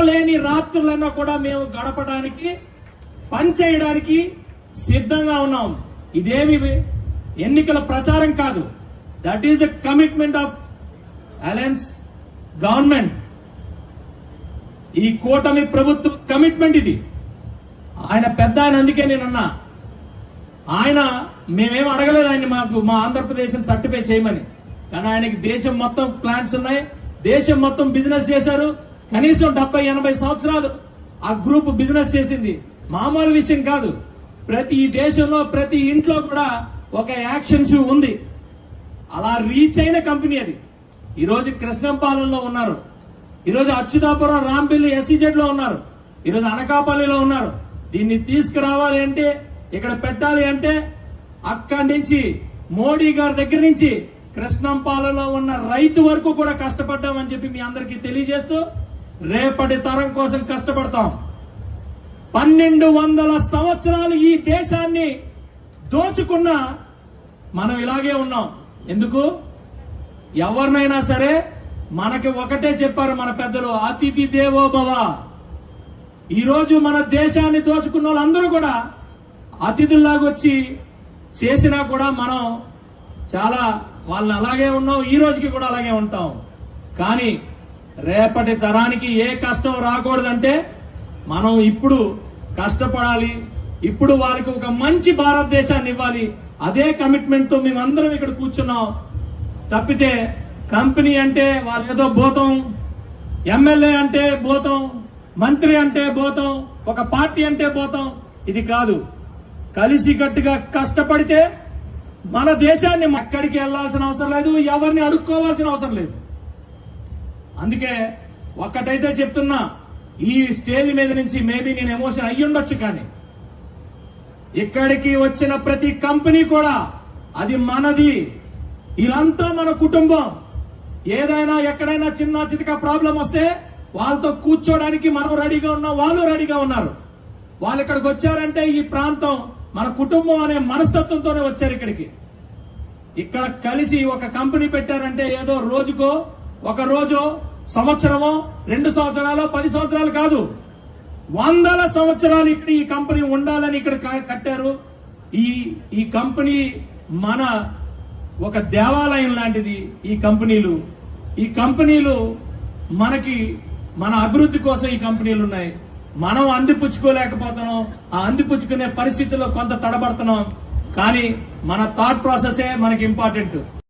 లేని రాత్రులన్నా కూడా మేము గడపడానికి పనిచేయడానికి సిద్ధంగా ఉన్నాం. ఇదేమి ఎన్నికల ప్రచారం కాదు. That is the commitment of alliance government ఈ కూటమి ప్రభుత్వ కమిట్మెంట్ ఇది. ఆయన పెద్ద ఆయన అందుకే నేను అన్నా. ఆయన మేమేం అడగలేదు ఆయన మాకు మా ఆంధ్రప్రదేశ్ సర్టిఫై చేయమని. కానీ ఆయనకి దేశం మొత్తం ప్లాన్స్ ఉన్నాయి. దేశం మొత్తం బిజినెస్ చేశారు. కనీసం డెబ్బై ఎనభై సంవత్సరాలు ఆ గ్రూప్ బిజినెస్ చేసింది. మామూలు విషయం కాదు. ప్రతి దేశంలో ప్రతి ఇంట్లో కూడా ఒక యాక్షన్ షూ ఉంది. అలా రీచ్ అయిన కంపెనీ అది. ఈరోజు కృష్ణంపాలెంలో ఉన్నారు. ఈరోజు అచ్యుతాపురం రాంపిల్లి ఎస్సీజెడ్లో ఉన్నారు. ఈరోజు అనకాపల్లిలో ఉన్నారు. దీన్ని తీసుకురావాలి అంటే ఇక్కడ పెట్టాలి అంటే అక్కడి నుంచి మోడీ గారి దగ్గర నుంచి కృష్ణంపాలలో ఉన్న రైతు వరకు కూడా కష్టపడ్డామని చెప్పి మీ అందరికీ తెలియజేస్తూ రేపటి తరం కోసం కష్టపడతాం. పన్నెండు వందల సంవత్సరాలు ఈ దేశాన్ని దోచుకున్న మనం ఇలాగే ఉన్నాం. ఎందుకు? ఎవరినైనా సరే మనకి ఒకటే చెప్పారు మన పెద్దలు అతిథి దేవో భవ. ఈరోజు మన దేశాన్ని దోచుకున్న వాళ్ళందరూ కూడా అతిథుల్లాగా వచ్చి చేసినా కూడా మనం చాలా వాళ్ళని అలాగే ఉన్నాం ఈ రోజుకి కూడా అలాగే ఉంటాం. కానీ రేపటి తరానికి ఏ కష్టం రాకూడదంటే మనం ఇప్పుడు కష్టపడాలి ఇప్పుడు వారికి ఒక మంచి భారతదేశాన్ని ఇవ్వాలి. అదే కమిట్మెంట్తో మేమందరం ఇక్కడ కూర్చున్నాం. తప్పితే కంపెనీ అంటే వాళ్ళు ఏదో భూతం ఎమ్మెల్యే అంటే భూతం మంత్రి అంటే భూతం ఒక పార్టీ అంటే భూతం. ఇది కాదు. కలిసికట్టుగా కష్టపడితే మన దేశాన్ని ఎక్కడికి వెళ్ళాల్సిన అవసరం లేదు ఎవరిని అడుక్కోవాల్సిన అవసరం లేదు. అందుకే ఒక్కటైతే చెప్తున్నా ఈ స్టేజ్ మీద నుంచి మేబీ నేను ఎమోషన్ అయ్యుండొచ్చు కానీ ఇక్కడికి వచ్చిన ప్రతి కంపెనీ కూడా అది మనది. ఇదంతా మన కుటుంబం. ఏదైనా ఎక్కడైనా చిన్న చితక ప్రాబ్లం వస్తే వాళ్ళతో కూర్చోడానికి మనం రెడీగా ఉన్నాం వాళ్ళు రెడీగా ఉన్నారు. వాళ్ళు ఇక్కడికి వచ్చారంటే ఈ ప్రాంతం మన కుటుంబం అనే మనస్తత్వంతోనే వచ్చారు ఇక్కడికి. ఇక్కడ కలిసి ఒక కంపెనీ పెట్టారంటే ఏదో రోజుకో ఒక రోజు సంవత్సరమో రెండు సంవత్సరాలు పది సంవత్సరాలు కాదు. వందల సంవత్సరాలు ఇక్కడ ఈ కంపెనీ ఉండాలని ఇక్కడ కట్టారు. ఈ ఈ కంపెనీ మన ఒక దేవాలయం లాంటిది ఈ కంపెనీలు. ఈ కంపెనీలు మనకి మన అభివృద్ధి కోసం ఈ కంపెనీలు ఉన్నాయి. మనం అందిపుచ్చుకోలేకపోతున్నాం. ఆ అందిపుచ్చుకునే పరిస్థితుల్లో కొంత తడబడుతున్నాం. కానీ మన థాట్ ప్రాసెసే మనకి ఇంపార్టెంట్.